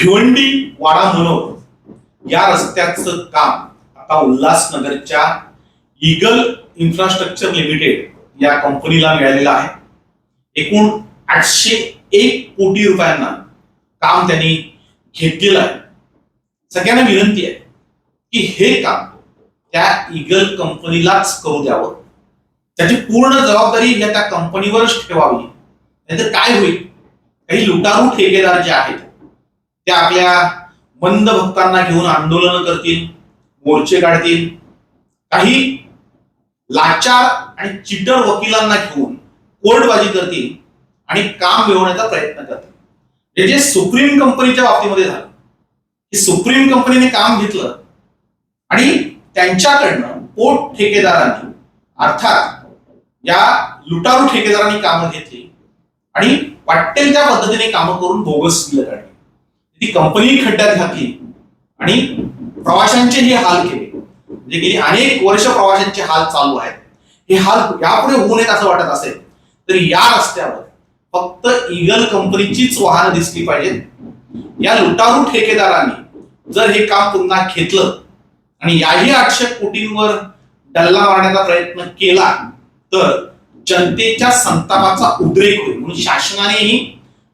भिवंडी वाडा मनोर या रस्त्याचं काम आता उल्हासनगरच्या इगल इन्फ्रास्ट्रक्चर लिमिटेड या कंपनीला मिळालेलं आहे. एकूण आठशे एक कोटी रुपयांना काम त्यांनी घेतलेलं आहे. सगळ्यांना विनंती आहे की हे काम त्या इगल कंपनीलाच करू द्यावं. त्याची पूर्ण जबाबदारी या त्या कंपनीवरच ठेवावी. नाहीतर काय होईल? काही लुटारू ठेकेदार जे आहेत त्या आपल्या मंद भक्तांना घेऊन आंदोलन करतील मोर्चे काढतील. काही लाचार आणि चिटर वकिलांना घेऊन कोर्टबाजी करतील आणि काम मिळवण्याचा प्रयत्न करतील. हे जे सुप्रीम कंपनीच्या बाबतीमध्ये झालं की सुप्रीम कंपनीने काम घेतलं आणि त्यांच्याकडनं पोट ठेकेदारांनी अर्थात या लुटारू ठेकेदारांनी कामं घेतली आणि वाटेल त्या पद्धतीने कामं करून बोगस बिलं काढली. ती कंपनी खड्ड्यात घातली. आणि प्रवाशांचेही हाल केले. म्हणजे गेली अनेक वर्ष प्रवाशांचे हाल चालू आहेत. हे हाल यापुढे होऊ नयेत असं वाटत असेल तर या रस्त्यावर फक्त इगल कंपनीचीच वाहनं दिसली पाहिजेत या लुटारू ठेकेदारांनी जर हे काम पुन्हा घेतलं आणि याही आठशे कोटींवर डल्ला मारण्याचा प्रयत्न केला तर जनतेच्या संतापाचा उद्रेक होईल. म्हणून शासनानेही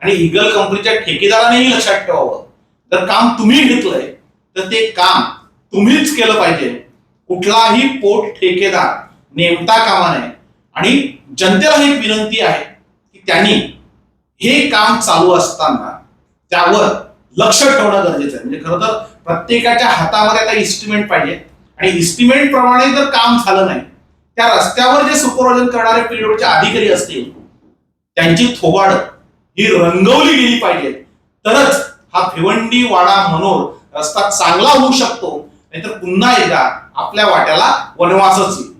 आणि इगल कंपनीच्या ठेकेदारानेही लक्षात ठेवावं. जर काम तुम्ही घेतलंय तर ते काम तुम्हीच केलं पाहिजे. कुठलाही पोट ठेकेदार नेमता कामा नये. आणि जनतेला ही एक विनंती आहे की त्यांनी हे काम चालू असताना त्यावर लक्ष ठेवणं गरजेचं आहे. म्हणजे खरं तर प्रत्येकाच्या हातामध्ये आता इस्टिमेंट पाहिजे. आणि इस्टिमेंट प्रमाणे जर काम झालं नाही त्या रस्त्यावर जे सुपरवायझन करणारे पीडब्ल्यूचे अधिकारी असतील त्यांची थोबाड ही रंगवली गेली पाहिजे. तरच हा भिवंडी वाडा मनोर रस्ता चांगला होऊ शकतो नाहीतर पुन्हा एकदा आपल्या वाट्याला वनवासच येईल.